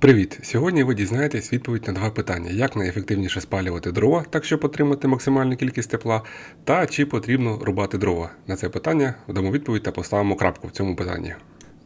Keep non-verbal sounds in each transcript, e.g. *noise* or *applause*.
Привіт! Сьогодні ви дізнаєтесь відповідь на два питання: як найефективніше спалювати дрова, так щоб отримати максимальну кількість тепла, та чи потрібно рубати дрова. На це питання дамо відповідь та поставимо крапку в цьому питанні.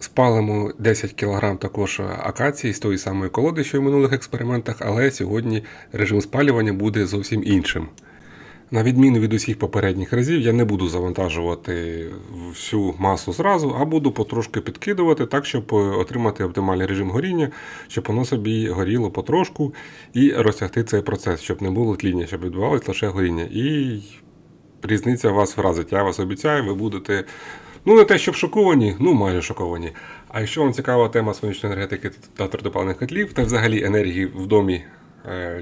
Спалимо 10 кг також акації з тої самої колоди, що й в минулих експериментах, але сьогодні режим спалювання буде зовсім іншим. На відміну від усіх попередніх разів, я не буду завантажувати всю масу зразу, а буду потрошки підкидувати так, щоб е, отримати оптимальний режим горіння, щоб воно собі горіло потрошку і розтягти цей процес, щоб не було тління, щоб відбувалося лише горіння. І різниця вас вразить. Я вас обіцяю, ви будете. Ну, не те, щоб шоковані, ну майже шоковані. А якщо вам цікава тема сонячної енергетики та твердопаливних котлів, та взагалі енергії в домі,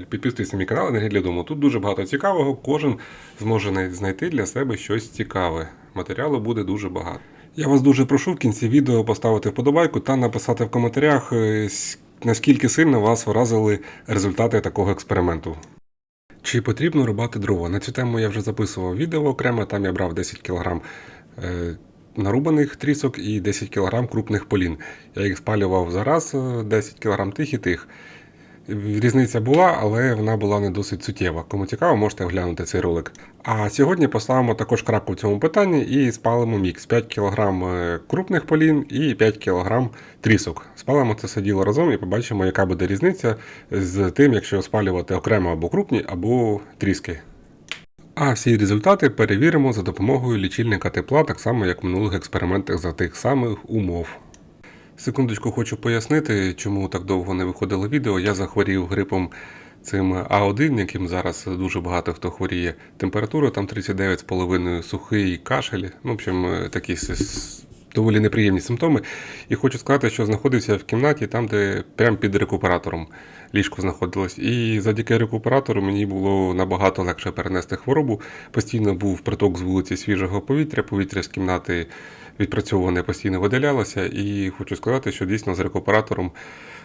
підписуйтесь на мій канал Енергія для дому. Тут дуже багато цікавого. Кожен зможе знайти для себе щось цікаве. Матеріалу буде дуже багато. Я вас дуже прошу в кінці відео поставити вподобайку та написати в коментарях, е, наскільки сильно вас вразили результати такого експерименту. Чи потрібно рубати дрова? На цю тему я вже записував відео окремо, там я брав 10 кг е, нарубаних трісок і 10 кг крупних полін. Я їх спалював зараз, е, 10 кг тих і тих. Різниця була, але вона була не досить суттєва. Кому цікаво, можете оглянути цей ролик. А сьогодні поставимо також крапку в цьому питанні і спалимо мікс 5 кг крупних полін і 5 кг трісок. Спалимо це все діло разом і побачимо, яка буде різниця з тим, якщо спалювати окремо або крупні, або тріски. А всі результати перевіримо за допомогою лічильника тепла, так само як в минулих експериментах за тих самих умов. Секундочку хочу пояснити, чому так довго не виходило відео. Я захворів грипом цим А1, яким зараз дуже багато хто хворіє. Температура там 39,5, сухий кашель. Ну, в общем, е, такі доволі неприємні симптоми. І хочу сказати, що знаходився в кімнаті там, де прямо під рекуператором ліжко знаходилось. І завдяки рекуператору мені було набагато легше перенести хворобу. Постійно був приток з вулиці свіжого повітря, повітря з кімнати відпрацьовуване постійно видалялося. І хочу сказати, що дійсно з рекуператором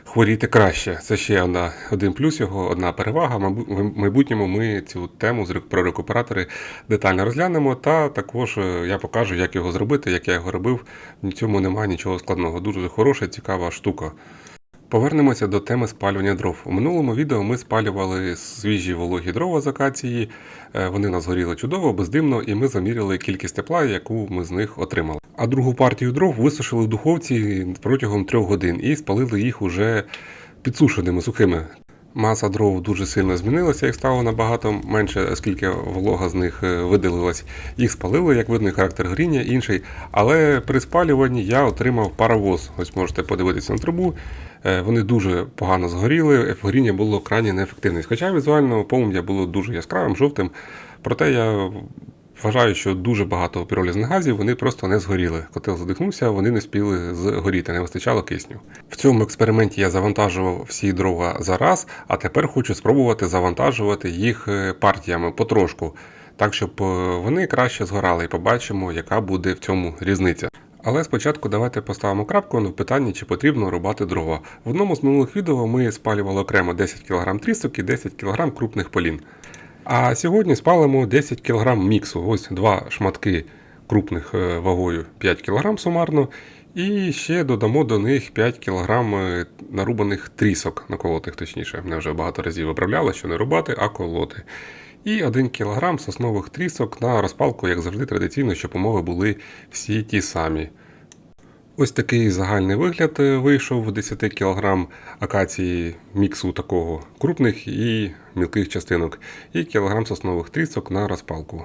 хворіти краще. Це ще одна, один плюс його, одна перевага. В майбутньому ми цю тему про рекуператори детально розглянемо. Та також е, я покажу, як його зробити, як я його робив. В цьому немає нічого складного. Дуже хороша, цікава штука. Повернемося до теми спалювання дров. У минулому відео ми спалювали свіжі вологі дрова з акації. Е, Вони нас горіли чудово, бездимно, і ми заміряли кількість тепла, яку ми з них отримали. А другу партію дров висушили в духовці протягом трьох годин і спалили їх уже підсушеними сухими. Маса дров дуже сильно змінилася, їх стало набагато менше, оскільки волога з них е, видалилась. Їх спалили, як видно, характер горіння інший. Але при спалюванні я отримав паровоз. Ось можете подивитися на трубу. Е, Вони дуже погано згоріли, горіння було крайне неефективне. Хоча візуально полум'я було дуже яскравим, жовтим. Проте я вважаю, що дуже багато піролізних газів вони просто не згоріли. Котел задихнувся, вони не спіли згоріти, не вистачало кисню. В цьому експерименті я завантажував всі дрова за раз, а тепер хочу спробувати завантажувати їх е, партіями потрошку, так щоб е, вони краще згорали і побачимо, яка буде в цьому різниця. Але спочатку давайте поставимо крапку на питанні, чи потрібно рубати дрова. В одному з минулих відео ми спалювали окремо 10 кг трісок і 10 кг крупних полін. А сьогодні спалимо 10 кг міксу. Ось два шматки крупних е, вагою 5 кг сумарно. І ще додамо до них 5 кг нарубаних трісок, наколотих точніше. Мене вже багато разів виправляли, що не рубати, а колоти. І 1 кг соснових трісок на розпалку, як завжди, традиційно, щоб умови були всі ті самі. Ось такий загальний вигляд е, вийшов 10 кг акації міксу такого крупних і мілких частинок, і кілограм соснових трісок на розпалку.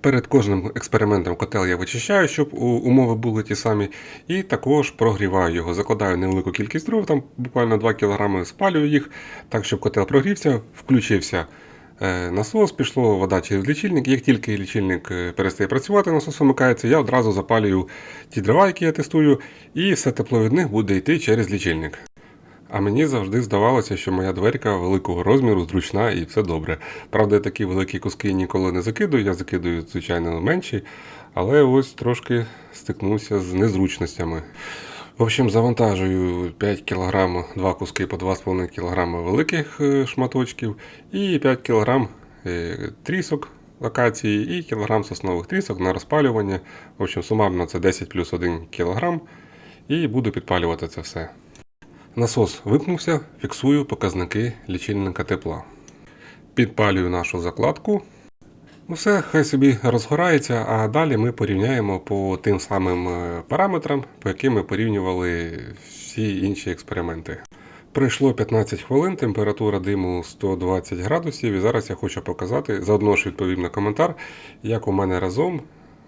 Перед кожним експериментом котел я вичищаю, щоб умови були ті самі, і також прогріваю його. Закладаю невелику кількість дров, там буквально 2 кг спалюю їх, так щоб котел прогрівся, включився насос, пішло вода через лічильник. Як тільки лічильник е, перестає працювати, насос вимикається, я одразу запалюю ті дрова, які я тестую, і все тепло від них буде йти через лічильник. А мені завжди здавалося, що моя дверка великого розміру, зручна і все добре. Правда, я такі великі куски ніколи не закидую, я закидую, звичайно, менші, але ось трошки стикнувся з незручностями. В общем, завантажую 5 кг, два куски по 2,5 кг великих е, шматочків і 5 кг е, трісок локації і кілограм соснових трісок на розпалювання. В общем, сумарно це 10 плюс 1 кг. І буду підпалювати це все. Насос вимкнувся, фіксую показники лічильника тепла. Підпалюю нашу закладку. Ну все, хай собі розгорається, а далі ми порівняємо по тим самим е, параметрам, по яким ми порівнювали всі інші експерименти. Пройшло 15 хвилин, температура диму 120 градусів, і зараз я хочу показати, заодно ж відповім на коментар, як у мене разом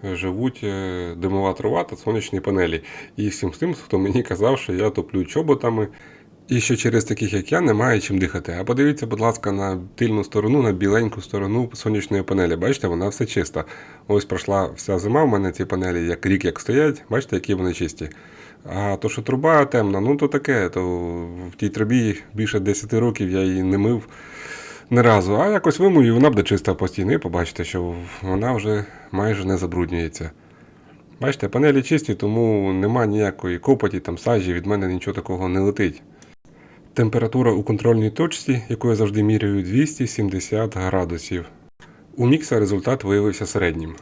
живуть е, димова трава та сонячні панелі. І всім з тим, хто мені казав, що я топлю чоботами, і що через таких, як я, немає чим дихати. А подивіться, будь ласка, на тильну сторону, на біленьку сторону сонячної панелі. Бачите, вона все чиста. Ось пройшла вся зима, в мене ці панелі як рік як стоять, бачите, які вони чисті. А то, що труба темна, ну то таке, то в тій трубі більше 10 років я її не мив не разу. А якось вимою, вона буде чиста постійно, і побачите, що вона вже майже не забруднюється. Бачите, панелі чисті, тому нема ніякої копоті, там сажі, від мене нічого такого не летить. Температура у контрольній точці, яку я завжди міряю, 270 градусів. У мікса результат виявився середнім.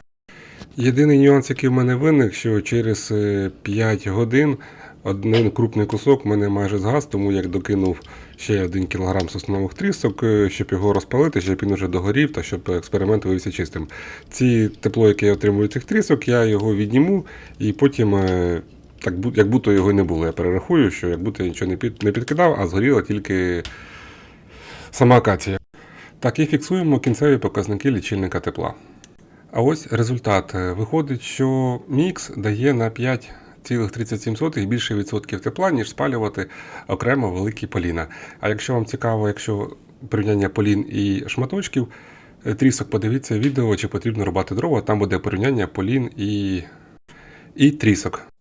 Єдиний нюанс, який в мене виник, що через е, 5 годин один крупний кусок в мене майже згас, тому як докинув ще 1 кг соснових трісок, е, щоб його розпалити, щоб він уже догорів та щоб експеримент виявився чистим. Ці тепло, яке я отримую цих трісок, я його відніму і потім, е, так, як будто його не було. Я перерахую, що як будто я нічого не, під, не підкидав, а згоріла тільки сама акація. Так, і фіксуємо кінцеві показники лічильника тепла. А ось результат. Е, Виходить, що мікс дає на 5,37 більше відсотків тепла, ніж спалювати окремо великі поліна. А якщо вам цікаво, якщо порівняння полін і шматочків, е, трісок, подивіться відео, чи потрібно рубати дрова, там буде порівняння полін і, і трісок.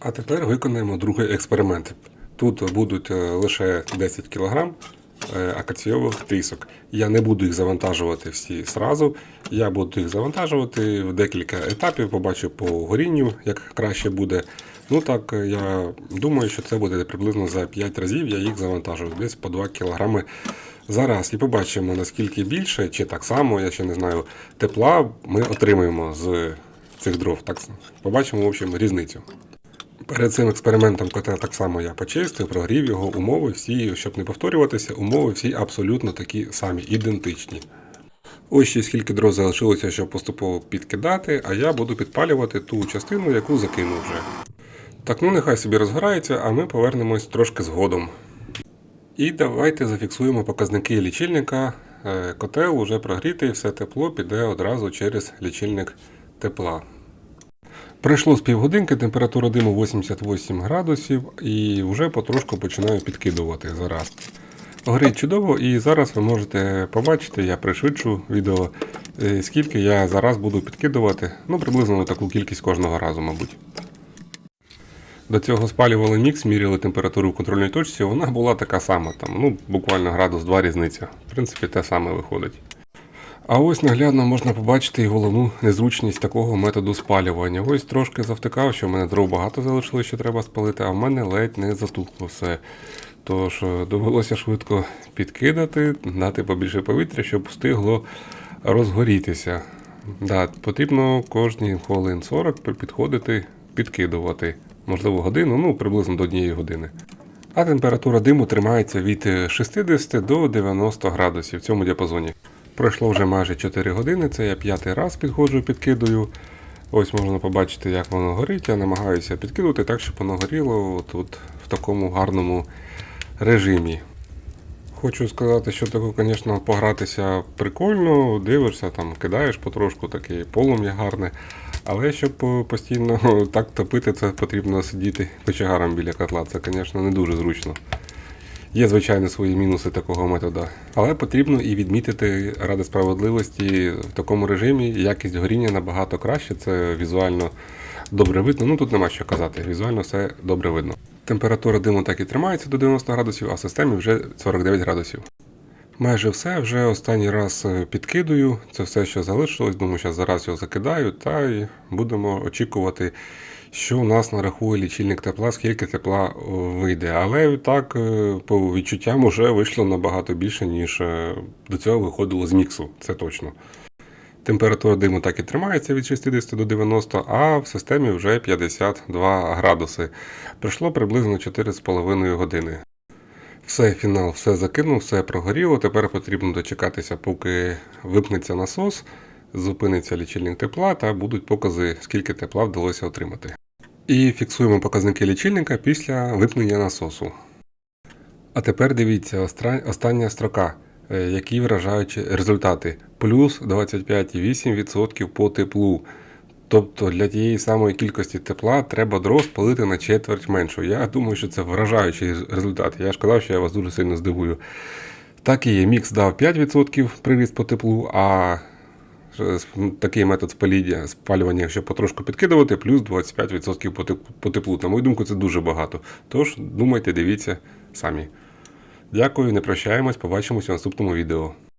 А тепер виконаємо другий експеримент. Тут будуть е, лише 10 кг е, акаційових трісок. Я не буду їх завантажувати всі зразу. Я буду їх завантажувати в декілька етапів, побачу по горінню, як краще буде. Ну так, е, я думаю, що це буде приблизно за 5 разів. Я їх завантажую десь по 2 кг за раз. І побачимо, наскільки більше, чи так само, я ще не знаю, тепла ми отримаємо з цих дров. Так, побачимо в общем, різницю. Перед цим експериментом котел так само я почистив, прогрів його умови всі, щоб не повторюватися, умови всі абсолютно такі самі, ідентичні. Ось ще скільки дров залишилося, щоб поступово підкидати, а я буду підпалювати ту частину, яку закинув вже. Так, ну нехай собі розгорається, а ми повернемось трошки згодом. І давайте зафіксуємо показники лічильника. Е, Котел уже прогрітий, все тепло піде одразу через лічильник тепла. Пройшло з півгодинки, температура диму 88 градусів і вже потрошку починаю підкидувати зараз. Горить чудово, і зараз ви можете побачити, я пришвидшу відео, е, скільки я зараз буду підкидувати. Ну, приблизно таку кількість кожного разу, мабуть. До цього спалювали мікс, міряли температуру в контрольній точці, вона була така сама, там, ну, буквально градус 2 різниця. В принципі, те саме виходить. А ось наглядно можна побачити і головну незручність такого методу спалювання. Ось трошки завтикав, що в мене дров багато залишилось, що треба спалити, а в мене ледь не затухло все. Тож е, довелося швидко підкидати, дати побільше повітря, щоб встигло розгорітися. Да, потрібно кожні хвилин 40 підходити, підкидувати. Можливо, годину, ну приблизно до однієї години. А температура диму тримається від е, 60 до 90 градусів в цьому діапазоні. Пройшло вже майже 4 години, це я п'ятий раз підходжу, підкидую. Ось можна побачити, як воно горить. Я намагаюся підкидувати так, щоб воно горіло тут в такому гарному режимі. Хочу сказати, що таке, звісно, погратися прикольно, дивишся, там кидаєш потрошку, таке полум'я гарне. Але щоб постійно *laughs* так топити, це потрібно сидіти кочегаром біля котла. Це, звісно, не дуже зручно. Є, звичайно, свої мінуси такого методу, але потрібно і відмітити ради справедливості в такому режимі якість горіння набагато краще. Це візуально добре видно. Ну тут нема що казати. Візуально все добре видно. Температура диму так і тримається до 90 градусів, а в системі вже 49 градусів. Майже все, вже останній раз е, підкидую. Це все, що залишилось. Думаю, зараз зараз його закидаю та й будемо очікувати, що у нас нарахує лічильник тепла, скільки тепла вийде. Але так, е, по відчуттям, вже вийшло набагато більше, ніж е, до цього виходило з міксу. Це точно. Температура диму так і тримається від 60 до 90, а в системі вже 52 градуси. Пройшло приблизно 4,5 години. Все, фінал, все закинув, все прогоріло. Тепер потрібно дочекатися, поки випнеться насос, зупиниться лічильник тепла та будуть покази, скільки тепла вдалося отримати. І фіксуємо показники лічильника після випнення насосу. А тепер дивіться, остання строка, е, які вражаючі результати. Плюс 25,8% по теплу. Тобто для тієї самої кількості тепла треба дров спалити на четверть меншу. Я думаю, що це вражаючий результат. Я ж казав, що я вас дуже сильно здивую. Так і є. Мікс дав 5% приріст по теплу, а такий метод спаління, спалювання, якщо потрошку підкидувати, плюс 25% по теплу. На мою думку, це дуже багато. Тож думайте, дивіться самі. Дякую, не прощаємось, побачимось у наступному відео.